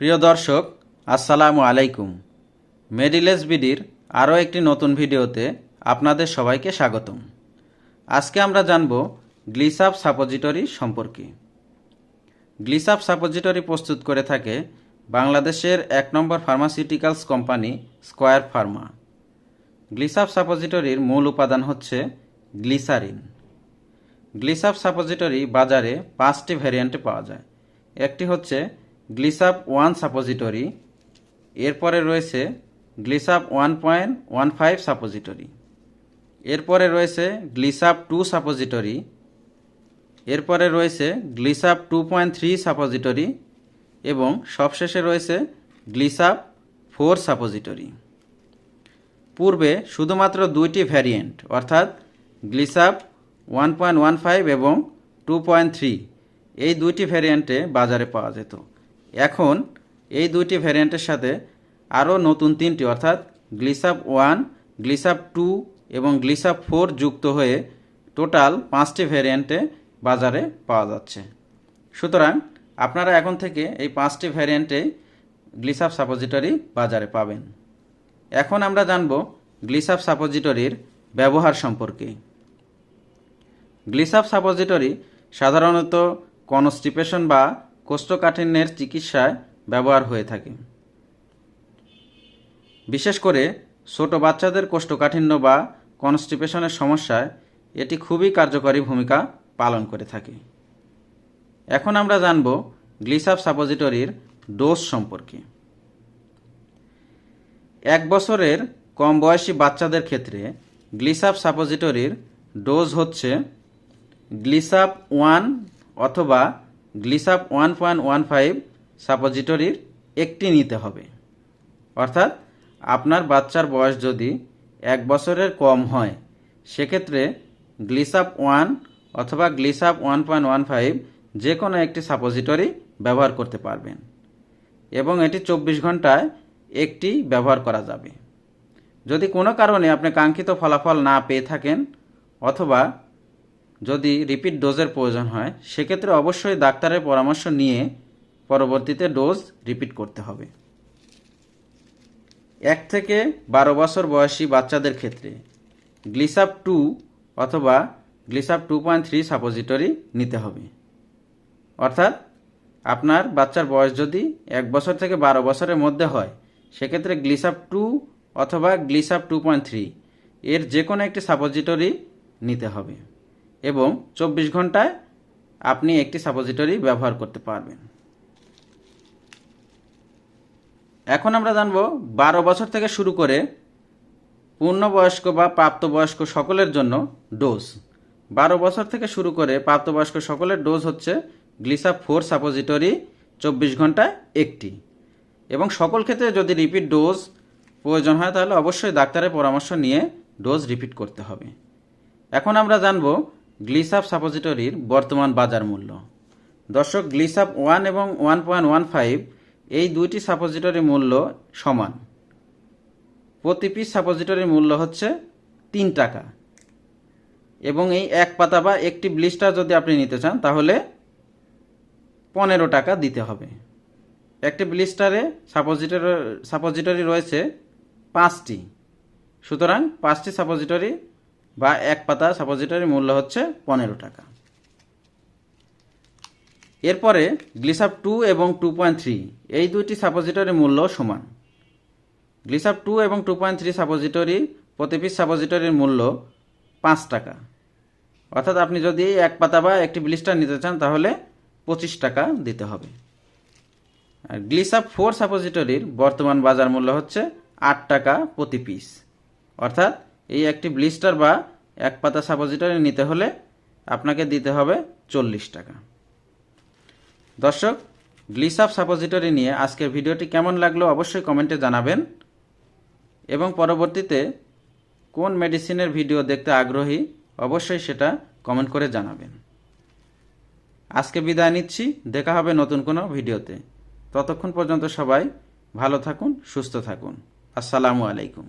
প্রিয় দর্শক, আসসালামু আলাইকুম। মেডিলেস বিডির আরও একটি নতুন ভিডিওতে আপনাদের সবাইকে স্বাগতম। আজকে আমরা জানব গ্লিসাপ সাপোজিটরি সম্পর্কে। গ্লিসাপ সাপোজিটরি প্রস্তুত করে থাকে বাংলাদেশের এক নম্বর pharmaceuticals company square pharma. Glisup সাপোজিটরির মূল উপাদান হচ্ছে গ্লিসারিন। গ্লিসাপ সাপোজিটরি বাজারে পাঁচটি ভ্যারিয়েন্টে পাওয়া যায়। একটি হচ্ছে গ্লিসাপ ওয়ান সাপোজিটরি, এরপরে রয়েছে Glisup one point one five suppository, এরপরে রয়েছে গ্লিসাপ টু সাপোজিটরি, এরপরে রয়েছে Glisup two point three suppository এবং সবশেষে রয়েছে গ্লিসাপ ফোর সাপোজিটরি। পূর্বে শুধুমাত্র দুইটি ভ্যারিয়েন্ট, অর্থাৎ Glisup one point one five এবং টু পয়েন্ট থ্রি, এই দুইটি ভ্যারিয়েন্টে বাজারে পাওয়া যেত। এখন এই দুইটি ভ্যারিয়েন্টের সাথে আরও নতুন তিনটি, অর্থাৎ গ্লিসাপ ওয়ান, গ্লিসাপ টু এবং গ্লিসাপ ফোর যুক্ত হয়ে টোটাল পাঁচটি ভ্যারিয়েন্টে বাজারে পাওয়া যাচ্ছে। সুতরাং আপনারা এখন থেকে এই পাঁচটি ভ্যারিয়েন্টে গ্লিসাপ সাপোজিটরি বাজারে পাবেন। এখন আমরা জানব গ্লিসাপ সাপোজিটরির ব্যবহার সম্পর্কে। গ্লিসাপ সাপোজিটরি সাধারণত কনস্টিপেশন বা কোষ্ঠকাঠিন্যের চিকিৎসায় ব্যবহার হয়ে থাকে। বিশেষ করে ছোট বাচ্চাদের কোষ্ঠকাঠিন্য বা কনস্টিপেশনের সমস্যায় এটি খুবই কার্যকরী ভূমিকা পালন করে থাকে। এখন আমরা জানব গ্লিসাপ সাপোজিটরির ডোজ সম্পর্কে। এক বছরের কম বয়সী বাচ্চাদের ক্ষেত্রে গ্লিসাপ সাপোজিটরির ডোজ হচ্ছে গ্লিসাপ ওয়ান অথবা Glisup one point one five সাপোজিটরির একটি নিতে হবে। অর্থাৎ আপনার বাচ্চার বয়স যদি এক বছরের কম হয়, সেক্ষেত্রে গ্লিসাপ ওয়ান অথবা Glisup one point one five যে কোনো একটি সাপোজিটরি ব্যবহার করতে পারবেন এবং এটি চব্বিশ ঘন্টায় একটি ব্যবহার করা যাবে। যদি কোনো কারণে আপনি কাঙ্ক্ষিত ফলাফল না পেয়ে থাকেন অথবা যদি রিপিট ডোজের প্রয়োজন হয়, সেক্ষেত্রে অবশ্যই ডাক্তারের পরামর্শ নিয়ে পরবর্তীতে ডোজ রিপিট করতে হবে। এক থেকে বারো বছর বয়সী বাচ্চাদের ক্ষেত্রে গ্লিসাপ টু অথবা Glisup two point three suppository নিতে হবে। অর্থাৎ আপনার বাচ্চার বয়স যদি এক বছর থেকে বারো বছরের মধ্যে হয়, সেক্ষেত্রে গ্লিসাপ টু অথবা গ্লিসাপ টু পয়েন্ট থ্রি এর যে কোনো একটি সাপোজিটরি নিতে হবে। এবং চব্বিশ ঘন্টায় আপনি একটি সাপোজিটরি ব্যবহার করতে পারবেন। এখন আমরা জানব বারো বছর থেকে শুরু করে পূর্ণবয়স্ক বা প্রাপ্তবয়স্ক সকলের জন্য ডোজ। বারো বছর থেকে শুরু করে প্রাপ্তবয়স্ক সকলের ডোজ হচ্ছে গ্লিসা ফোর সাপোজিটরি চব্বিশ ঘন্টায় একটি। এবং সকল ক্ষেত্রে যদি রিপিট ডোজ প্রয়োজন হয়, তাহলে অবশ্যই ডাক্তারের পরামর্শ নিয়ে ডোজ রিপিট করতে হবে। এখন আমরা জানব গ্লিসাপ সাপোজিটরির বর্তমান বাজার মূল্য। দর্শক, গ্লিসাপ ওয়ান এবং ওয়ান পয়েন্ট ওয়ান ফাইভ এই দুইটি সাপোজিটরির মূল্য সমান। প্রতি পিস সাপোজিটরির মূল্য হচ্ছে তিন টাকা। এবং এই এক পাতা বা একটি ব্লিস্টার যদি আপনি নিতে চান, তাহলে পনেরো টাকা দিতে হবে। একটি ব্লিস্টারে সাপোজিটরি সাপোজিটরি রয়েছে পাঁচটি। সুতরাং পাঁচটি সাপোজিটরি বা এক পাতা সাপোজিটরির মূল্য হচ্ছে পনেরো টাকা। এরপরে গ্লিসাপ টু এবং টু পয়েন্ট থ্রি এই দুইটি সাপোজিটরির মূল্য সমান। গ্লিসাপ টু এবং টু পয়েন্ট থ্রি সাপোজিটরি প্রতি পিস সাপোজিটরির মূল্য পাঁচ টাকা। অর্থাৎ আপনি যদি এক পাতা বা একটি ব্লিস্টার নিতে চান, তাহলে পঁচিশ টাকা দিতে হবে। আর গ্লিসাপ ফোর সাপোজিটরির বর্তমান বাজার মূল্য হচ্ছে আট টাকা প্রতি পিস অর্থাৎ এই একটি ব্লিস্টার বা এক পাতা সাপোজিটরি নিতে হলে আপনাকে দিতে হবে চল্লিশ টাকা। দর্শক গ্লিসাপ সাপোজিটরি নিয়ে আজকের ভিডিওটি কেমন লাগল অবশ্যই কমেন্টে জানাবেন এবং পরবর্তীতে কোন মেডিসিনের ভিডিও দেখতে আগ্রহী অবশ্যই সেটা কমেন্ট করে জানাবেন। আজকে বিদায় নিচ্ছি, দেখা হবে নতুন কোনো ভিডিওতে। ততক্ষণ পর্যন্ত সবাই ভালো থাকুন, সুস্থ থাকুন। আসসালামু আলাইকুম।